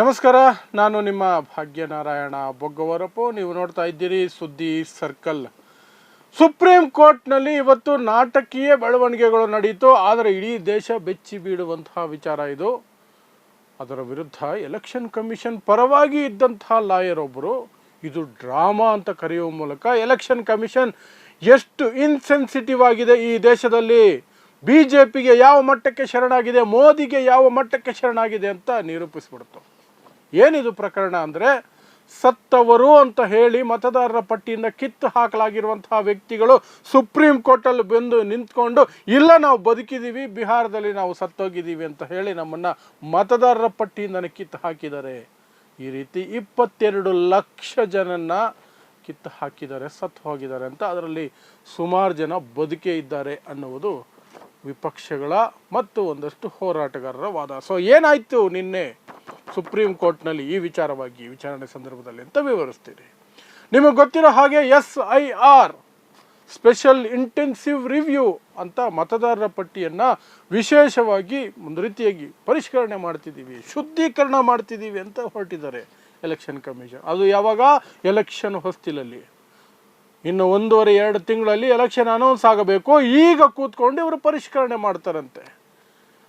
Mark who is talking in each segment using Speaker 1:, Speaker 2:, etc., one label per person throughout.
Speaker 1: ನಮಸ್ಕಾರ, ನಾನು ನಿಮ್ಮ ಭಾಗ್ಯನಾರಾಯಣ ಬೊಗ್ಗವರಪ್ಪು. ನೀವು ನೋಡ್ತಾ ಇದ್ದೀರಿ ಸುದ್ದಿ ಸರ್ಕಲ್. ಸುಪ್ರೀಂ ಕೋರ್ಟ್ನಲ್ಲಿ ಇವತ್ತು ನಾಟಕೀಯ ಬೆಳವಣಿಗೆಗಳು ನಡೆಯಿತು ಆದರೆ ಇಡೀ ದೇಶ ಬೆಚ್ಚಿ ಬೀಳುವಂತಹ ವಿಚಾರ ಇದು. ಅದರ ವಿರುದ್ಧ ಎಲೆಕ್ಷನ್ ಕಮಿಷನ್ ಪರವಾಗಿ ಇದ್ದಂತಹ ಲಾಯರ್ ಒಬ್ಬರು ಇದು ಡ್ರಾಮಾ ಅಂತ ಕರೆಯುವ ಮೂಲಕ ಎಲೆಕ್ಷನ್ ಕಮಿಷನ್ ಎಷ್ಟು ಇನ್ಸೆನ್ಸಿಟಿವ್ ಆಗಿದೆ ಈ ದೇಶದಲ್ಲಿ. ಬಿ ಜೆ ಪಿಗೆ ಯಾವ ಮಟ್ಟಕ್ಕೆ ಶರಣಾಗಿದೆ, ಮೋದಿಗೆ ಯಾವ ಮಟ್ಟಕ್ಕೆ ಶರಣಾಗಿದೆ ಅಂತ ನಿರೂಪಿಸ್ಬಿಡ್ತು. ಏನಿದು ಪ್ರಕರಣ ಅಂದರೆ ಸತ್ತವರು ಅಂತ ಹೇಳಿ ಮತದಾರರ ಪಟ್ಟಿಯಿಂದ ಕಿತ್ತು ಹಾಕಲಾಗಿರುವಂತಹ ವ್ಯಕ್ತಿಗಳು ಸುಪ್ರೀಂ ಕೋರ್ಟಲ್ಲಿ ಬಂದು ನಿಂತ್ಕೊಂಡು, ಇಲ್ಲ ನಾವು ಬದುಕಿದ್ದೀವಿ ಬಿಹಾರದಲ್ಲಿ ನಾವು ಸತ್ತೋಗಿದ್ದೀವಿ ಅಂತ ಹೇಳಿ ನಮ್ಮನ್ನು ಮತದಾರರ ಪಟ್ಟಿಯಿಂದ ಕಿತ್ತು ಹಾಕಿದ್ದಾರೆ. ಈ ರೀತಿ ಇಪ್ಪತ್ತೆರಡು ಲಕ್ಷ ಜನನ್ನ ಕಿತ್ತು ಹಾಕಿದ್ದಾರೆ, ಸತ್ತು ಹೋಗಿದ್ದಾರೆ ಅಂತ ಅದರಲ್ಲಿ ಸುಮಾರು ಜನ ಬದುಕೇ ಇದ್ದಾರೆ ಅನ್ನುವುದು ವಿಪಕ್ಷಗಳ ಮತ್ತು ಒಂದಷ್ಟು ಹೋರಾಟಗಾರರ ವಾದ. ಸೊ ಏನಾಯಿತು ನಿನ್ನೆ ಸುಪ್ರೀಂ ಕೋರ್ಟ್ನಲ್ಲಿ ಈ ವಿಚಾರವಾಗಿ ವಿಚಾರಣೆ ಸಂದರ್ಭದಲ್ಲಿ ಅಂತ ವಿವರಿಸ್ತೀರಿ. ನಿಮಗೆ ಗೊತ್ತಿರೋ ಹಾಗೆ S I R special intensive review ಅಂತ ಮತದಾರರ ಪಟ್ಟಿಯನ್ನು ವಿಶೇಷವಾಗಿ ಒಂದು ರೀತಿಯಾಗಿ ಪರಿಷ್ಕರಣೆ ಮಾಡ್ತಿದ್ದೀವಿ, ಶುದ್ಧೀಕರಣ ಮಾಡ್ತಿದ್ದೀವಿ ಅಂತ ಹೊರಟಿದ್ದಾರೆ ಎಲೆಕ್ಷನ್ ಕಮಿಷನ್ ಅದು ಯಾವಾಗ? ಎಲೆಕ್ಷನ್ ಹೊಸ್ತಿಲಲ್ಲಿ ಇನ್ನು ಒಂದೂವರೆ ಎರಡು ತಿಂಗಳಲ್ಲಿ ಎಲೆಕ್ಷನ್ ಅನೌನ್ಸ್ ಆಗಬೇಕು. ಈಗ ಕೂತ್ಕೊಂಡು ಇವರು ಪರಿಷ್ಕರಣೆ ಮಾಡ್ತಾರಂತೆ.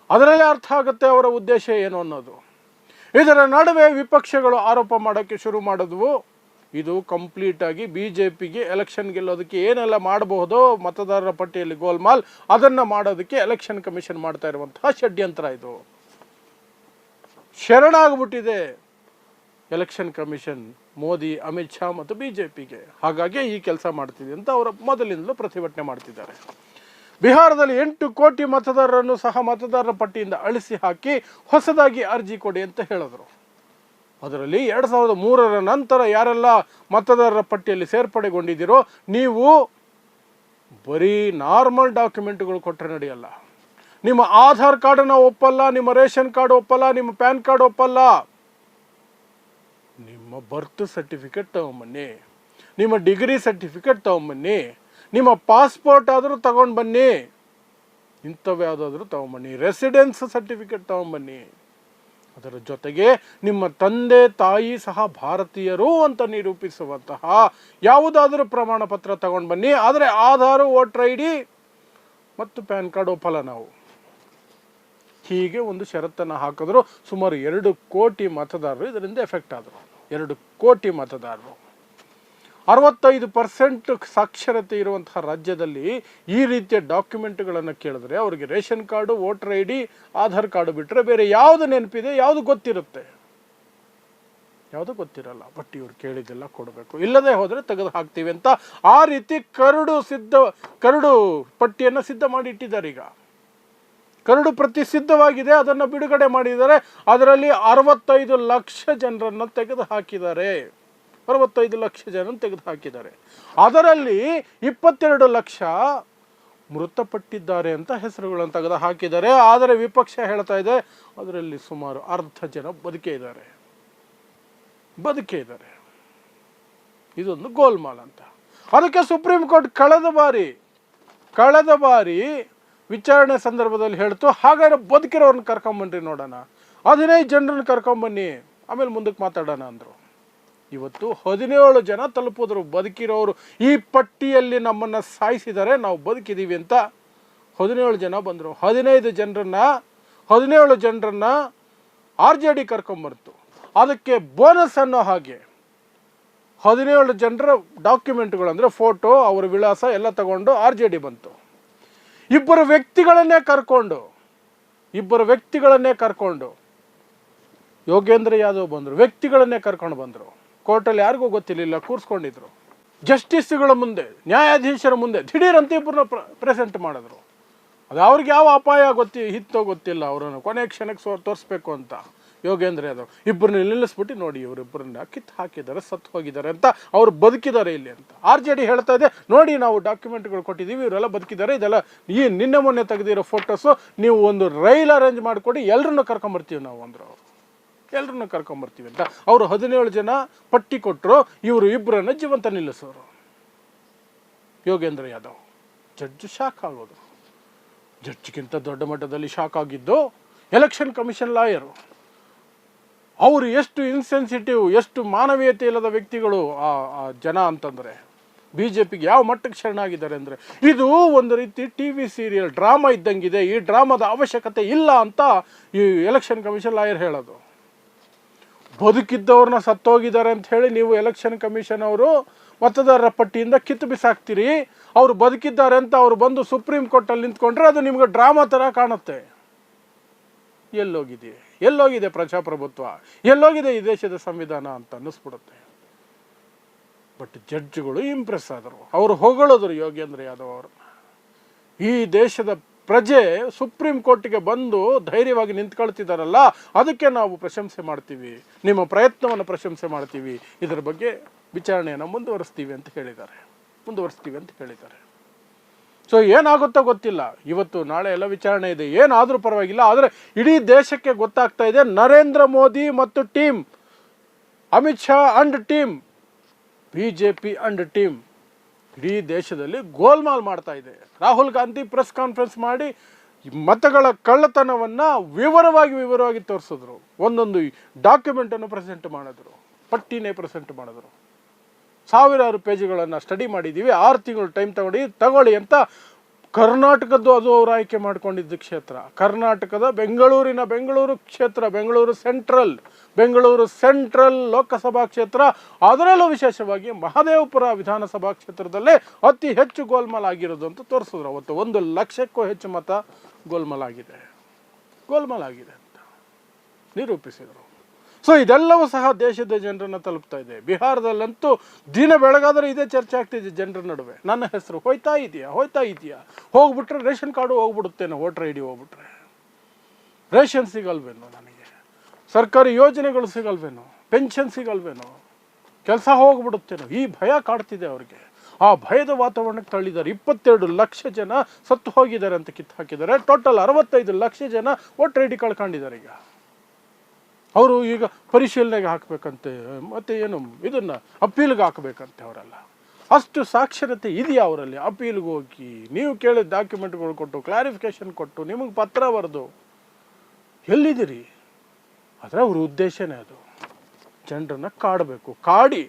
Speaker 1: ಅದರಲ್ಲೇ ಅರ್ಥ ಆಗುತ್ತೆ ಅವರ ಉದ್ದೇಶ ಏನು ಅನ್ನೋದು. ಇದರ ನಡುವೆ ವಿಪಕ್ಷಗಳು ಆರೋಪ ಮಾಡೋಕ್ಕೆ ಶುರು ಮಾಡಿದ್ವು. ಇದು ಕಂಪ್ಲೀಟಾಗಿ ಬಿ ಜೆ ಪಿಗೆ ಎಲೆಕ್ಷನ್ ಗೆಲ್ಲೋದಕ್ಕೆ ಏನೆಲ್ಲ ಮಾಡಬಹುದೋ ಮತದಾರರ ಪಟ್ಟಿಯಲ್ಲಿ ಗೋಲ್ಮಾಲ್, ಅದನ್ನು ಮಾಡೋದಕ್ಕೆ ಎಲೆಕ್ಷನ್ ಕಮಿಷನ್ ಮಾಡ್ತಾ ಇರುವಂತಹ ಷಡ್ಯಂತ್ರ ಇದು. ಶರಣಾಗ್ಬಿಟ್ಟಿದೆ ಎಲೆಕ್ಷನ್ ಕಮಿಷನ್ ಮೋದಿ, ಅಮಿತ್ ಶಾ ಮತ್ತು ಬಿ ಜೆ ಹಾಗಾಗಿ ಈ ಕೆಲಸ ಮಾಡ್ತಿದೆ ಅಂತ ಅವರು ಮೊದಲಿಂದಲೂ ಪ್ರತಿಭಟನೆ ಮಾಡ್ತಿದ್ದಾರೆ. ಬಿಹಾರದಲ್ಲಿ ಎಂಟು ಕೋಟಿ ಮತದಾರರನ್ನು ಸಹ ಮತದಾರರ ಪಟ್ಟಿಯಿಂದ ಅಳಿಸಿ ಹಾಕಿ ಹೊಸದಾಗಿ ಅರ್ಜಿ ಕೊಡಿ ಅಂತ ಹೇಳಿದ್ರು. ಅದರಲ್ಲಿ ಎರಡು ಸಾವಿರದ ಮೂರರ ನಂತರ ಯಾರೆಲ್ಲ ಮತದಾರರ ಪಟ್ಟಿಯಲ್ಲಿ ಸೇರ್ಪಡೆಗೊಂಡಿದ್ದೀರೋ ನೀವು ಬರೀ ನಾರ್ಮಲ್ ಡಾಕ್ಯುಮೆಂಟ್ಗಳು ಕೊಟ್ಟರೆ ನಡೆಯಲ್ಲ. ನಿಮ್ಮ ಆಧಾರ್ ಕಾರ್ಡನ್ನು ಒಪ್ಪಲ್ಲ, ನಿಮ್ಮ ರೇಷನ್ ಕಾರ್ಡ್ ಒಪ್ಪಲ್ಲ, ನಿಮ್ಮ ಪ್ಯಾನ್ ಕಾರ್ಡ್ ಒಪ್ಪಲ್ಲ. ಬರ್ತ್ ಸರ್ಟಿಫಿಕೇಟ್ ತಗೊಂಬನ್ನಿ, ನಿಮ್ಮ ಡಿಗ್ರಿ ಸರ್ಟಿಫಿಕೇಟ್ ತಗೊಂಬನ್ನಿ, ನಿಮ್ಮ ಪಾಸ್ಪೋರ್ಟ್ ಆದರೂ ತಗೊಂಡು ಬನ್ನಿ ಇಂಥವು ಯಾವುದಾದ್ರೂ ತಗೊಂಬನ್ನಿ ರೆಸಿಡೆನ್ಸ್ ಸರ್ಟಿಫಿಕೇಟ್ ತಗೊಂಬನ್ನಿ. ಅದರ ಜೊತೆಗೆ ನಿಮ್ಮ ತಂದೆ, ತಾಯಿ ಸಹ ಭಾರತೀಯರು ಅಂತ ನಿರೂಪಿಸುವಂತಹ ಯಾವುದಾದರೂ ಪ್ರಮಾಣ ಪತ್ರ ತಗೊಂಡು ಬನ್ನಿ ಆದರೆ ಆಧಾರ್, ವೋಟರ್ ಐ ಡಿ ಮತ್ತು ಪ್ಯಾನ್ ಕಾರ್ಡ್ ಒಪ್ಪಲ್ಲ ನಾವು. ಹೀಗೆ ಒಂದು ಷರತ್ತನ್ನು ಹಾಕಿದ್ರು ಸುಮಾರು ಎರಡು ಕೋಟಿ ಮತದಾರರು ಇದರಿಂದ ಎಫೆಕ್ಟ್ ಆದರು. ಎರಡು ಕೋಟಿ ಮತದಾರರು. ಅರವತ್ತೈದು ಪರ್ಸೆಂಟ್ ಸಾಕ್ಷರತೆ ಇರುವಂತಹ ರಾಜ್ಯದಲ್ಲಿ ಈ ರೀತಿಯ ಡಾಕ್ಯುಮೆಂಟ್ಗಳನ್ನು ಕೇಳಿದ್ರೆ ಅವರಿಗೆ ration card, voter I D, Aadhaar card ಬಿಟ್ಟರೆ ಬೇರೆ ಯಾವುದು ನೆನಪಿದೆ, ಯಾವುದು ಗೊತ್ತಿರುತ್ತೆ? ಯಾವುದು ಗೊತ್ತಿರಲ್ಲ, ಬಟ್ ಇವ್ರು ಕೇಳಿದ್ದೆಲ್ಲ ಕೊಡಬೇಕು. ಇಲ್ಲದೆ ಹೋದರೆ ತೆಗೆದು ಹಾಕ್ತೀವಿ ಅಂತ ಆ ರೀತಿ ಕರಡು ಸಿದ್ಧ, ಕರಡು ಪಟ್ಟಿಯನ್ನು ಸಿದ್ಧ ಮಾಡಿ ಇಟ್ಟಿದ್ದಾರೆ ಈಗ. ಕರಡು ಪ್ರತಿ ಸಿದ್ಧವಾಗಿದೆ, ಅದನ್ನು ಬಿಡುಗಡೆ ಮಾಡಿದ್ದಾರೆ. ಅದರಲ್ಲಿ ಅರವತ್ತೈದು ಲಕ್ಷ ಜನರನ್ನು ತೆಗೆದು ಹಾಕಿದ್ದಾರೆ ಅರವತ್ತೈದು ಲಕ್ಷ ಜನ ತೆಗೆದು ಹಾಕಿದ್ದಾರೆ ಅದರಲ್ಲಿ ಇಪ್ಪತ್ತೆರಡು ಲಕ್ಷ ಮೃತಪಟ್ಟಿದ್ದಾರೆ ಅಂತ ಹೆಸರುಗಳನ್ನು ತೆಗೆದು ಹಾಕಿದ್ದಾರೆ ಆದರೆ ವಿಪಕ್ಷ ಹೇಳ್ತಾ ಇದೆ, ಅದರಲ್ಲಿ ಸುಮಾರು ಅರ್ಧ ಜನ ಬದುಕೇ ಇದ್ದಾರೆ. ಬದುಕೇ ಇದ್ದಾರೆ. ಇದೊಂದು ಗೋಲ್ಮಾಲ್ ಅಂತ. ಅದಕ್ಕೆ ಸುಪ್ರೀಂ ಕೋರ್ಟ್ ಕಳೆದ ಬಾರಿ ಕಳೆದ ಬಾರಿ ವಿಚಾರಣೆ ಸಂದರ್ಭದಲ್ಲಿ ಹೇಳ್ತು, ಹಾಗಾದ್ರೆ ಬದುಕಿರೋರನ್ನ ಕರ್ಕೊಂಬನ್ರಿ ನೋಡೋಣ. ಹದಿನೈದು ಜನರನ್ನ ಕರ್ಕೊಂಬನ್ನಿ, ಆಮೇಲೆ ಮುಂದಕ್ಕೆ ಮಾತಾಡೋಣ ಅಂದರು. ಇವತ್ತು ಹದಿನೇಳು ಜನ ತಲುಪಿದ್ರು, ಬದುಕಿರೋರು ಈ ಪಟ್ಟಿಯಲ್ಲಿ ನಮ್ಮನ್ನು ಸಾಯಿಸಿದರೆ ನಾವು ಬದುಕಿದ್ದೀವಿ ಅಂತ ಹದಿನೇಳು ಜನ ಬಂದರು. ಹದಿನೈದು ಜನರನ್ನ, ಹದಿನೇಳು ಜನರನ್ನ ಆರ್ ಜೆ ಡಿ ಕರ್ಕೊಂಬರ್ತು. ಅದಕ್ಕೆ ಬೋನಸ್ ಅನ್ನೋ ಹಾಗೆ. ಹದಿನೇಳು ಜನರ ಡಾಕ್ಯುಮೆಂಟ್ಗಳು ಅಂದರೆ ಫೋಟೋ, ಅವರ ವಿಳಾಸ ಎಲ್ಲ ತಗೊಂಡು ಆರ್ ಜೆ ಡಿ ಬಂತು. ಇಬ್ಬರು ವ್ಯಕ್ತಿಗಳನ್ನೇ ಕರ್ಕೊಂಡು, ಇಬ್ಬರು ವ್ಯಕ್ತಿಗಳನ್ನೇ ಕರ್ಕೊಂಡು ಯೋಗೇಂದ್ರ ಯಾದವ್ ಬಂದರು, ವ್ಯಕ್ತಿಗಳನ್ನೇ ಕರ್ಕೊಂಡು ಬಂದರು. ಕೋರ್ಟಲ್ಲಿ ಯಾರಿಗೂ ಗೊತ್ತಿರಲಿಲ್ಲ, ಕೂರಿಸ್ಕೊಂಡಿದ್ರು. ಜಸ್ಟಿಸ್ಗಳ ಮುಂದೆ, ನ್ಯಾಯಾಧೀಶರ ಮುಂದೆ ದಿಢೀರಂತ ಇಬ್ಬರನ್ನ ಪ್ರೆಸೆಂಟ್ ಮಾಡಿದ್ರು. ಅದು ಅವ್ರಿಗೆ ಯಾವ ಅಪಾಯ ಗೊತ್ತಿ, ಹಿತ್ತೋ ಗೊತ್ತಿಲ್ಲ, ಅವರನ್ನು ಕೊನೆ ಕ್ಷಣಕ್ಕೆ ತೋರಿಸ್ಬೇಕು ಅಂತ. ಯೋಗೇಂದ್ರ ಯಾದವ್. ಇಬ್ಬರನ್ನ ನಿಲ್ಲಿಸ್ಬಿಟ್ಟು ನೋಡಿ ಇವರಿಬ್ಬರನ್ನ ಕಿತ್ತು ಹಾಕಿದ್ದಾರೆ, ಸತ್ತು ಹೋಗಿದ್ದಾರೆ ಅಂತ ಅವ್ರು ಬದುಕಿದ್ದಾರೆ ಇಲ್ಲಿ ಅಂತ. ಆರ್ ಜೆ ಡಿ ಹೇಳ್ತಾ ಇದೆ, ನೋಡಿ ನಾವು ಡಾಕ್ಯುಮೆಂಟ್ಗಳು ಕೊಟ್ಟಿದ್ದೀವಿ, ಇವರೆಲ್ಲ ಬದುಕಿದ್ದಾರೆ. ಇದೆಲ್ಲ ಈ ನಿನ್ನೆ ಮೊನ್ನೆ ತೆಗೆದಿರೋ ಫೋಟೋಸು, ನೀವು ಒಂದು ರೈಲ್ ಅರೇಂಜ್ ಮಾಡಿಕೊಡಿ ಎಲ್ಲರನ್ನೂ ಕರ್ಕೊಂಬರ್ತೀವಿ ನಾವು ಅಂದರು ಅವರು. ಎಲ್ಲರನ್ನೂ ಕರ್ಕೊಂಬರ್ತೀವಿ ಅಂತ. ಅವರು ಹದಿನೇಳು ಜನ ಪಟ್ಟಿ ಕೊಟ್ಟರು ಇವರು ಇಬ್ಬರನ್ನ ಜೀವಂತ ನಿಲ್ಲಿಸೋರು. ಯೋಗೇಂದ್ರ ಯಾದವ್. ಜಡ್ಜ್ ಶಾಕ್ ಆಗೋದು. ಜಡ್ಜ್ಗಿಂತ ದೊಡ್ಡ ಮಟ್ಟದಲ್ಲಿ ಶಾಕ್ ಆಗಿದ್ದು, ಎಲೆಕ್ಷನ್ ಕಮಿಷನ್ ಲಾಯರು. ಅವರು ಎಷ್ಟು ಇನ್ಸೆನ್ಸಿಟಿವ್ ಎಷ್ಟು ಮಾನವೀಯತೆ ಇಲ್ಲದ ವ್ಯಕ್ತಿಗಳು ಆ ಜನ ಅಂತಂದರೆ ಬಿ ಜೆ ಪಿಗೆ ಯಾವ ಮಟ್ಟಕ್ಕೆ ಶರಣಾಗಿದ್ದಾರೆ ಅಂದರೆ, ಇದು ಒಂದು ರೀತಿ ಟಿ ವಿ ಸೀರಿಯಲ್ ಡ್ರಾಮಾ ಇದ್ದಂಗಿದೆ, ಈ ಡ್ರಾಮಾದ ಅವಶ್ಯಕತೆ ಇಲ್ಲ ಅಂತ ಈ ಎಲೆಕ್ಷನ್ ಕಮಿಷನ್ ಲಾಯರ್ ಹೇಳೋದು. ಬದುಕಿದ್ದವ್ರನ್ನ ಸತ್ತೋಗಿದ್ದಾರೆ ಅಂತ ಹೇಳಿ ನೀವು ಎಲೆಕ್ಷನ್ ಕಮಿಷನ್ ಅವರು ಮತದಾರರ ಪಟ್ಟಿಯಿಂದ ಕಿತ್ತು ಬಿಸಾಕ್ತೀರಿ, ಅವರು ಬದುಕಿದ್ದಾರೆ ಅಂತ ಅವರು ಬಂದು ಸುಪ್ರೀಂ ಕೋರ್ಟಲ್ಲಿ ನಿಂತ್ಕೊಂಡ್ರೆ ಅದು ನಿಮ್ಗೆ ಡ್ರಾಮಾ ಥರ ಕಾಣುತ್ತೆ. ಎಲ್ಲೋಗಿದೆ? ಎಲ್ಲೋಗಿದೆ ಪ್ರಜಾಪ್ರಭುತ್ವ? ಎಲ್ಲೋಗಿದೆ ಈ ದೇಶದ ಸಂವಿಧಾನ ಅಂತ ಅನ್ನಿಸ್ಬಿಡುತ್ತೆ. ಬಟ್ ಜಡ್ಜ್ಗಳು ಇಂಪ್ರೆಸ್ ಆದರು. ಅವರು ಹೊಗಳಿದ್ರು ಯೋಗೇಂದ್ರ ಯಾದವ್ ಅವರು. ಈ ದೇಶದ ಪ್ರಜೆ ಸುಪ್ರೀಂ ಕೋರ್ಟಿಗೆ ಬಂದು ಧೈರ್ಯವಾಗಿ ನಿಂತ್ಕೊಳ್ತಿದ್ದಾರಲ್ಲ ಅದಕ್ಕೆ ನಾವು ಪ್ರಶಂಸೆ ಮಾಡ್ತೀವಿ. ನಿಮ್ಮ ಪ್ರಯತ್ನವನ್ನು ಪ್ರಶಂಸೆ ಮಾಡ್ತೀವಿ. ಇದರ ಬಗ್ಗೆ ವಿಚಾರಣೆಯನ್ನು ಮುಂದುವರಿಸ್ತೀವಿ ಅಂತ ಹೇಳಿದ್ದಾರೆ. ಮುಂದುವರಿಸ್ತೀವಿ ಅಂತ ಹೇಳಿದ್ದಾರೆ. ಸೊ ಏನಾಗುತ್ತೋ ಗೊತ್ತಿಲ್ಲ. ಇವತ್ತು ನಾಳೆ ಎಲ್ಲ ವಿಚಾರಣೆ ಇದೆ. ಏನಾದರೂ ಪರವಾಗಿಲ್ಲ. ಆದರೆ ಇಡೀ ದೇಶಕ್ಕೆ ಗೊತ್ತಾಗ್ತಾ ಇದೆ, ನರೇಂದ್ರ ಮೋದಿ ಮತ್ತು team, Amit Shah and team B J P and team ಇಡೀ ದೇಶದಲ್ಲಿ ಗೋಲ್ಮಾಲ್ ಮಾಡ್ತಾ ಇದೆ. ರಾಹುಲ್ ಗಾಂಧಿ ಪ್ರೆಸ್ ಕಾನ್ಫರೆನ್ಸ್ ಮಾಡಿ ಮತಗಳ ಕಳ್ಳತನವನ್ನು ವಿವರವಾಗಿ ವಿವರವಾಗಿ ತೋರಿಸಿದ್ರು. ಒಂದೊಂದು ಡಾಕ್ಯುಮೆಂಟನ್ನು ಪ್ರೆಸೆಂಟ್ ಮಾಡಿದ್ರು. ಪಟ್ಟಿನೇ ಪ್ರೆಸೆಂಟ್ ಮಾಡಿದ್ರು. ಸಾವಿರಾರು ಪೇಜ್ಗಳನ್ನು ಸ್ಟಡಿ ಮಾಡಿದ್ದೀವಿ ಆರು ತಿಂಗಳು ಟೈಮ್ ತಗೊಂಡು ತಗೊಳ್ಳಿ ಅಂತ ಕರ್ನಾಟಕದ್ದು ಅದು ಅವರು ಆಯ್ಕೆ ಮಾಡ್ಕೊಂಡಿದ್ದ ಕ್ಷೇತ್ರ. ಕರ್ನಾಟಕದ ಬೆಂಗಳೂರಿನ ಬೆಂಗಳೂರು ಕ್ಷೇತ್ರ, ಬೆಂಗಳೂರು ಸೆಂಟ್ರಲ್ ಬೆಂಗಳೂರು ಸೆಂಟ್ರಲ್ ಲೋಕಸಭಾ ಕ್ಷೇತ್ರ. ಅದರಲ್ಲೂ ವಿಶೇಷವಾಗಿ ಮಹದೇವಪುರ ವಿಧಾನಸಭಾ ಕ್ಷೇತ್ರದಲ್ಲೇ ಅತಿ ಹೆಚ್ಚು ಗೋಲ್ಮಾಲ್ ಆಗಿರೋದು ಅಂತ ತೋರಿಸಿದ್ರು. ಅವತ್ತು ಒಂದು ಲಕ್ಷಕ್ಕೂ ಹೆಚ್ಚು ಮತ ಗೋಲ್ಮಾಲ್ ಆಗಿದೆ. ಗೋಲ್ಮಾಲ್ ಆಗಿದೆ ಅಂತ ನಿರೂಪಿಸಿದರು. ಸೊ ಇದೆಲ್ಲವೂ ಸಹ ದೇಶದ ಜನರನ್ನು ತಲುಪ್ತಾ ಇದೆ. ಬಿಹಾರದಲ್ಲಂತೂ ದಿನ ಬೆಳಗಾದರೆ ಇದೇ ಚರ್ಚೆ ಆಗ್ತಿದೆ ಜನರ ನಡುವೆ. ನನ್ನ ಹೆಸರು ಹೋಯ್ತಾ ಇದೆಯಾ? ಹೋಯ್ತಾ ಇದೆಯಾ? ಹೋಗ್ಬಿಟ್ರೆ ರೇಷನ್ ಕಾರ್ಡು ಹೋಗ್ಬಿಡುತ್ತೇನೋ, ವೋಟರ್ ಐ ಡಿ ಹೋಗ್ಬಿಟ್ರೆ. ರೇಷನ್ ಸಿಗಲ್ವೇನೋ ನನಗೆ? ಸರ್ಕಾರಿ ಯೋಜನೆಗಳು ಸಿಗಲ್ವೇನೋ? ಪೆನ್ಷನ್ ಸಿಗಲ್ವೇನೋ? ಕೆಲಸ ಹೋಗ್ಬಿಡುತ್ತೇನೋ? ಈ ಭಯ ಕಾಡ್ತಿದೆ ಅವ್ರಿಗೆ. ಆ ಭಯದ ವಾತಾವರಣಕ್ಕೆ ತಳ್ಳಿದ್ದಾರೆ. ಇಪ್ಪತ್ತೆರಡು ಲಕ್ಷ ಜನ ಸತ್ತು ಹೋಗಿದ್ದಾರೆ ಅಂತ ಕಿತ್ತು ಹಾಕಿದ್ದಾರೆ ಟೋಟಲ್ ಅರವತ್ತೈದು ಲಕ್ಷ ಜನ ವೋಟರ್ ಐ ಡಿ ಕಳ್ಕೊಂಡಿದ್ದಾರೆ ಈಗ. ಅವರು ಈಗ ಪರಿಶೀಲನೆಗೆ ಹಾಕಬೇಕಂತೆ, ಮತ್ತೆ ಏನು ಇದನ್ನ ಅಪೀಲ್ಗೆ ಹಾಕಬೇಕಂತೆ ಅವರೆಲ್ಲ. ಅಷ್ಟು ಸಾಕ್ಷರತೆ ಇದೆಯಾ ಅವರಲ್ಲಿ? ಅಪೀಲ್ಗೆ ಹೋಗಿ, ನೀವು ಕೇಳಿದ ಡಾಕ್ಯುಮೆಂಟ್ಗಳು ಕೊಟ್ಟು ಕ್ಲಾರಿಫಿಕೇಶನ್ ಕೊಟ್ಟು, ನಿಮಗೆ ಪತ್ರ ಬರೆದು, ಎಲ್ಲಿದ್ದೀರಿ? ಆದರೆ ಅವ್ರ ಉದ್ದೇಶನೇ ಅದು. ಜನರನ್ನ ಕಾಡಬೇಕು. ಕಾಡಿ,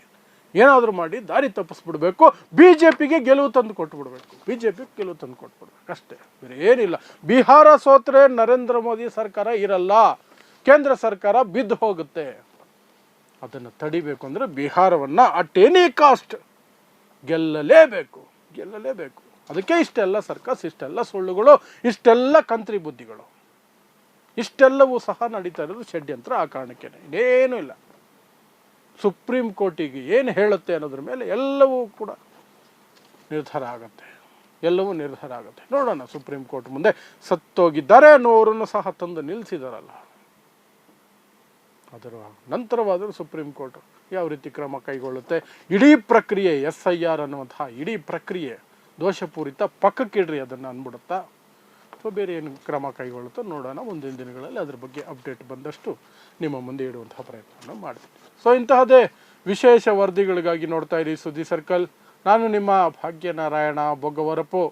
Speaker 1: ಏನಾದರೂ ಮಾಡಿ ದಾರಿ ತಪ್ಪಿಸ್ಬಿಡ್ಬೇಕು. ಬಿ ಜೆ ಪಿಗೆ ಗೆಲುವು ತಂದು ಕೊಟ್ಬಿಡ್ಬೇಕು. ಬಿ ಜೆ ಪಿಗೆ ಗೆಲುವು ತಂದು ಕೊಟ್ಬಿಡ್ಬೇಕು. ಅಷ್ಟೇ, ಬೇರೆ ಏನಿಲ್ಲ. ಬಿಹಾರ ಸೋತ್ರೆ ನರೇಂದ್ರ ಮೋದಿ ಸರ್ಕಾರ ಇರಲ್ಲ. ಕೇಂದ್ರ ಸರ್ಕಾರ ಬಿದ್ದು ಹೋಗುತ್ತೆ. ಅದನ್ನು ತಡಿಬೇಕು ಅಂದರೆ ಬಿಹಾರವನ್ನು ಅಟ್ ಎನಿ ಕಾಸ್ಟ್ ಗೆಲ್ಲಲೇಬೇಕು ಗೆಲ್ಲಲೇಬೇಕು. ಅದಕ್ಕೆ ಇಷ್ಟೆಲ್ಲ ಸರ್ಕಸ್, ಇಷ್ಟೆಲ್ಲ ಸುಳ್ಳುಗಳು, ಇಷ್ಟೆಲ್ಲ ಕಂತ್ರಿ ಬುದ್ಧಿಗಳು. ಇಷ್ಟೆಲ್ಲವೂ ಸಹ ನಡೀತಾ ಇರೋದು ಷಡ್ಯಂತ್ರ ಆ ಕಾರಣಕ್ಕೆ ಇನ್ನೇನೂ ಇಲ್ಲ. ಸುಪ್ರೀಂ ಕೋರ್ಟಿಗೆ ಏನು ಹೇಳುತ್ತೆ ಅನ್ನೋದ್ರ ಮೇಲೆ ಎಲ್ಲವೂ ಕೂಡ ನಿರ್ಧಾರ ಆಗುತ್ತೆ. ಎಲ್ಲವೂ ನಿರ್ಧಾರ ಆಗುತ್ತೆ. ನೋಡೋಣ ಸುಪ್ರೀಂ ಕೋರ್ಟ್ ಮುಂದೆ ಸತ್ತೋಗಿದ್ದಾರೆ ಅನ್ನೋರನ್ನು ಸಹ ತಂದು ನಿಲ್ಲಿಸಿದಾರಲ್ಲ ಅದರ ನಂತರವಾದರೂ ಸುಪ್ರೀಂ ಕೋರ್ಟ್ ಯಾವ ರೀತಿ ಕ್ರಮ ಕೈಗೊಳ್ಳುತ್ತೆ? ಇಡೀ ಪ್ರಕ್ರಿಯೆ ಎಸ್ ಐ ಆರ್ ಅನ್ನುವಂತಹ ಇಡೀ ಪ್ರಕ್ರಿಯೆ ದೋಷಪೂರಿತ ಪಕ್ಕಕ್ಕಿಡ್ರಿ ಅದನ್ನು ಅಂದ್ಬಿಡುತ್ತಾ? ಅಥವಾ ಬೇರೆ ಏನು ಕ್ರಮ ಕೈಗೊಳ್ಳುತ್ತೋ ನೋಡೋಣ. ಮುಂದಿನ ದಿನಗಳಲ್ಲಿ ಅದ್ರ ಬಗ್ಗೆ ಅಪ್ಡೇಟ್ ಬಂದಷ್ಟು ನಿಮ್ಮ ಮುಂದೆ ಇಡುವಂತಹ ಪ್ರಯತ್ನವನ್ನು ಮಾಡ್ತೀನಿ. ಸೊ ಇಂತಹದೇ ವಿಶೇಷ ವರದಿಗಳಿಗಾಗಿ ನೋಡ್ತಾ ಇರಿ ಸುದ್ದಿ ಸರ್ಕಲ್. ನಾನು ನಿಮ್ಮ ಭಾಗ್ಯನಾರಾಯಣ ಬೊಗ್ಗವರಪು